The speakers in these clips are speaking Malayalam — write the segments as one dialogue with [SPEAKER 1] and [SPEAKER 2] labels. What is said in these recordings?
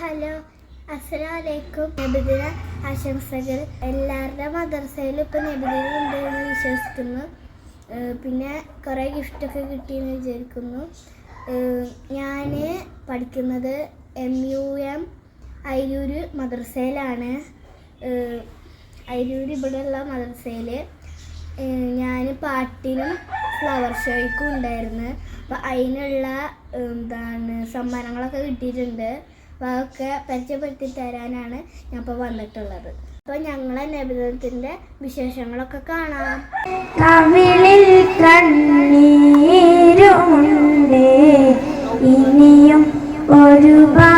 [SPEAKER 1] ഹലോ അസ്സലാമലൈക്കും. നബിദിന ആശംസകൾ. എല്ലാവരുടെ മദർസയിലും ഇപ്പം നബിദിന ഉണ്ട് എന്ന് വിശ്വസിക്കുന്നു പിന്നെ കുറേ ഗിഫ്റ്റൊക്കെ കിട്ടിയെന്ന് വിചാരിക്കുന്നു. ഞാൻ പഠിക്കുന്നത് എം യു എം അയിരൂര് മദർസയിലാണ്. അയിരൂര് ഇവിടെയുള്ള മദർസയിൽ ഞാൻ പാട്ടിനും ഫ്ലവർ ഷോയ്ക്കും ഉണ്ടായിരുന്നു. അപ്പം അതിനുള്ള എന്താണ് സമ്മാനങ്ങളൊക്കെ കിട്ടിയിട്ടുണ്ട്. അതൊക്കെ പരിചയപ്പെടുത്തി തരാനാണ് ഞാൻ ഇപ്പോൾ വന്നിട്ടുള്ളത്. അപ്പോൾ ഞങ്ങളെ നബിതത്തിന്റെ വിശേഷങ്ങളൊക്കെ കാണാം.
[SPEAKER 2] കവിളിൽ കണ്ണീരുമുണ്ട് ഇനിയും ഒരുപാട്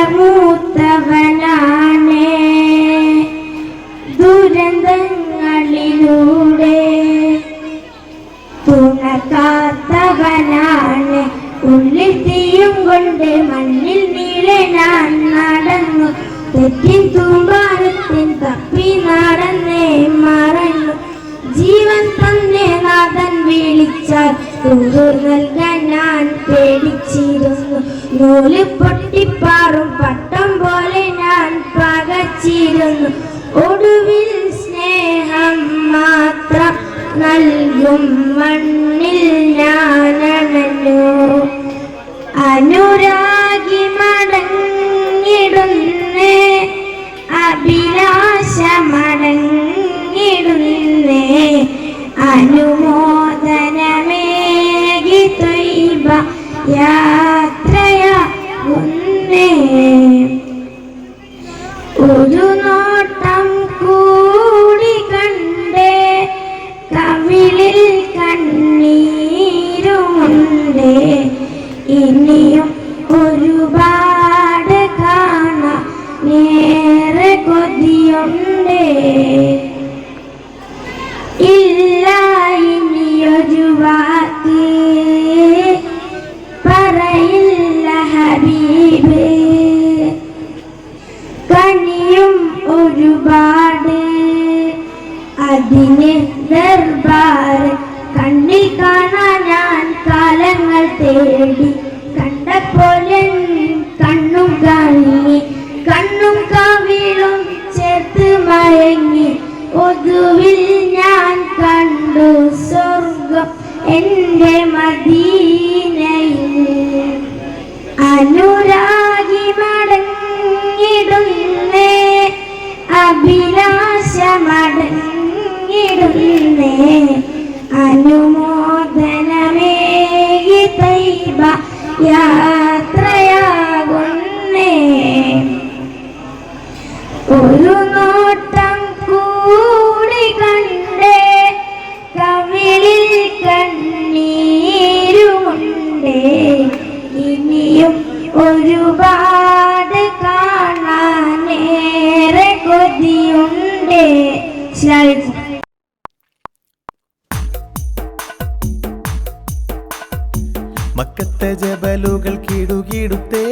[SPEAKER 2] തുണമൂത്തവനാണേ ദുരന്തങ്ങളിലൂടെ തുണക്കാത്തവനാണ് ഉള്ളിൽ തീയും കൊണ്ട് മണ്ണിൽ നീളെ ഞാൻ നടന്നു. തെറ്റിൻ തൂമ്പാരത്തിൻ തപ്പി നടന്നേ മറന്നു. ജീവൻ തന്നെ നാഥൻ വിളിച്ചാൽ നൽകാൻ ഞാൻ പേടിച്ചിരുന്നു. നൂൽ പൊട്ടിപ്പാറും പട്ടം പോലെ ഞാൻ പകച്ചിരുന്നു. ഒടുവിൽ സ്നേഹം മാത്രം നൽകും മണ്ണിൽ ഞാനണഞ്ഞു. അനുരാഗി തേടി കണ്ടപ്പോൾ കണ്ണും കണ്ണി കണ്ണും കവിളും ചേർത്ത് മയങ്ങി. ഒതുവിൽ ഞാൻ കണ്ടു സ്വർഗം എന്റെ മദീനയിൽ. Anuragi മടങ്ങിടുന്നേ Abhilasha മടങ്ങിടുന്നേ അനുമോദനമേകി Iba ya eh,
[SPEAKER 3] മക്കത്തെ ജബലുകൾ കീടുകീടുത്തേ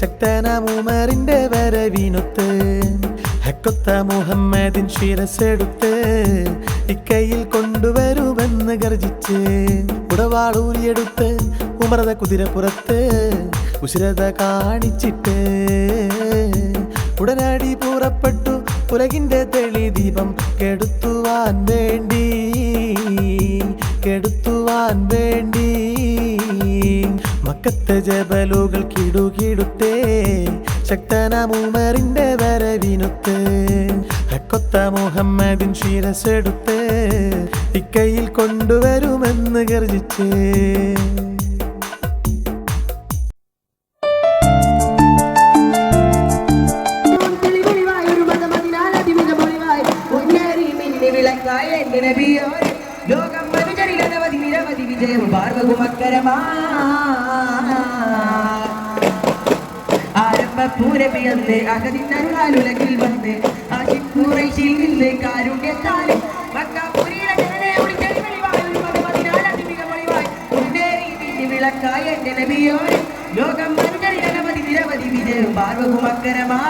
[SPEAKER 3] ശക്തനാമൂമറിന്റെ വരവിനൊത്ത് ഹക്കൊത്ത മുഹമ്മദിൻ ശിരസെടുത്ത് ഇക്കയിൽ കൊണ്ടുവരുമെന്ന് ഗർജിച്ച് ഉടവാളൂരിയെടുത്ത് ഉമറത കുതിരപ്പുറത്ത് ഉശിരത കാണിച്ചിട്ട് ഉടനടി പുറപ്പെട്ടു ഉലകിന്റെ തെളി ദീപം കെടുത്തുവാൻ വേണ്ടി കെടുത്തുവാൻ വേണ്ടി. മക്കത്തെ ജബലുകൾ കിടുകിടുത്തേ ശക്തനാമൂമറിന്റെ വരവിനുത്ത്.
[SPEAKER 4] കൊത്ത മുഹമ്മദിൻ ശിരസെടുത്ത് ഇക്കയിൽ കൊണ്ടുവരുമെന്ന് ഗർജിച്ച്.
[SPEAKER 5] കാരുണ്യത്താലും മക്കാപുരിയുടെ ജനതയെ ഒളിച്ചടി വെളിവായൊരു മതമതിനാൽ അതിമിതമൊളിവായി മുന്നേറി മിന്നി വിളക്കായ ലോകം മനുജരിൽ അനവധി നിരവധി വിജയം പാർവകുമക്കരമാ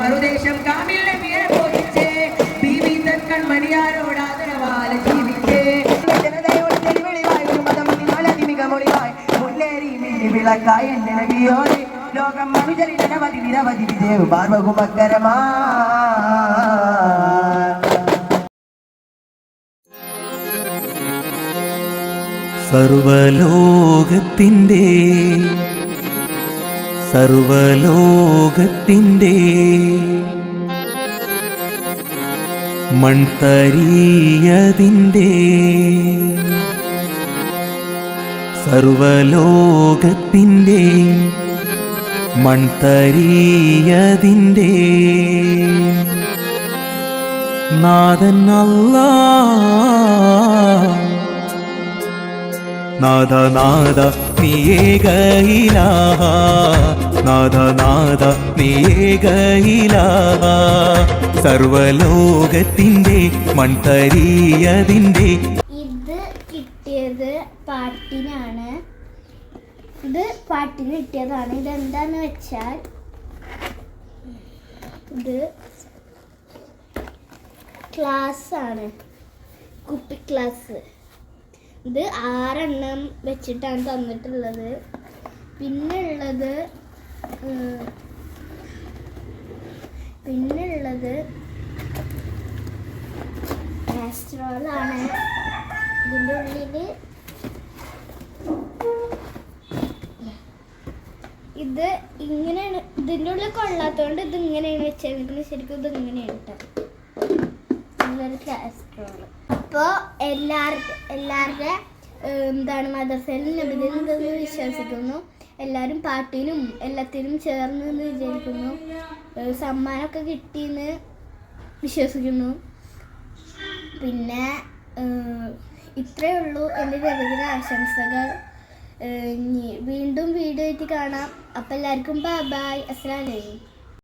[SPEAKER 5] വേഗത്തിൽ ആ മറുദേശം കാമിൽ ബീവി ബോധിച്ചേ ജീവിതൻ കൺമണിയാരോടാദരവാല ജീവിച്ചേ. ജനതയോട് തെളിവെളിവായി ഒരു മതമതിനാൽ മൊഴിവായി മുന്നേറി മിന്നി വിളക്കായ എന്റെ നബിയോരെ ലോകം മനുജരിൽ അനവധി നിരവധി വിജയം പാർവകുമക്കരമാ
[SPEAKER 4] സർവലോകത്തിന്റെ സർവലോകത്തിന്റെ മൺതരിയതിന്റെ സർവലോകത്തിന്റെ മൺതരിയതിന്റെ നാഥൻ അല്ലാ. നാദ നാദ നീയേകയില. നാഥ നാദ നീയേകയില. സർവലോകത്തിന്റെ മൺതരിയതിന്റെ
[SPEAKER 1] ഇത് കിട്ടിയത് പാട്ടിനാണ്. ഇത് പാട്ടിന് കിട്ടിയതാണ്. ഇതെന്താന്ന് വെച്ചാൽ ഇത് ക്ലാസ് ആണ് കുപ്പി ക്ലാസ്. ഇത് ആറെണ്ണം വെച്ചിട്ടാണ് തന്നിട്ടുള്ളത്. പിന്നെ ഉള്ളത് പിന്നെ ഉള്ളത് കാസ്ട്രോളാണ് ഇതിന്റെ ഉള്ളിൽ ഇത് ഇങ്ങനെയാണ് ഇതിന്റെ ഉള്ളിൽ കൊള്ളാത്തതുകൊണ്ട് ഇത് ഇങ്ങനെയാണ് വെച്ചേക്കുന്നത്. ശരിക്കും ഇത് ഇങ്ങനെയാണ് കേട്ടോ ഇതൊരു കാസ്ട്രോൾ അപ്പോൾ എല്ലാവർക്കും എല്ലാവരുടെ എന്താണ് മദർസയിൽ നബിദിനുണ്ടെന്ന് വിശ്വസിക്കുന്നു. എല്ലാവരും പാട്ടിനും എല്ലാത്തിനും ചേർന്ന് വിചാരിക്കുന്നു. സമ്മാനമൊക്കെ കിട്ടിയെന്ന് വിശ്വസിക്കുന്നു. പിന്നെ ഇത്രയേ ഉള്ളൂ എന്റെ ചെറിയ ആശംസകൾ. വീണ്ടും വീഡിയോ ആയിട്ട് കാണാം. അപ്പം എല്ലാവർക്കും ബൈ ബൈ അസ്സലാമലൈക്കും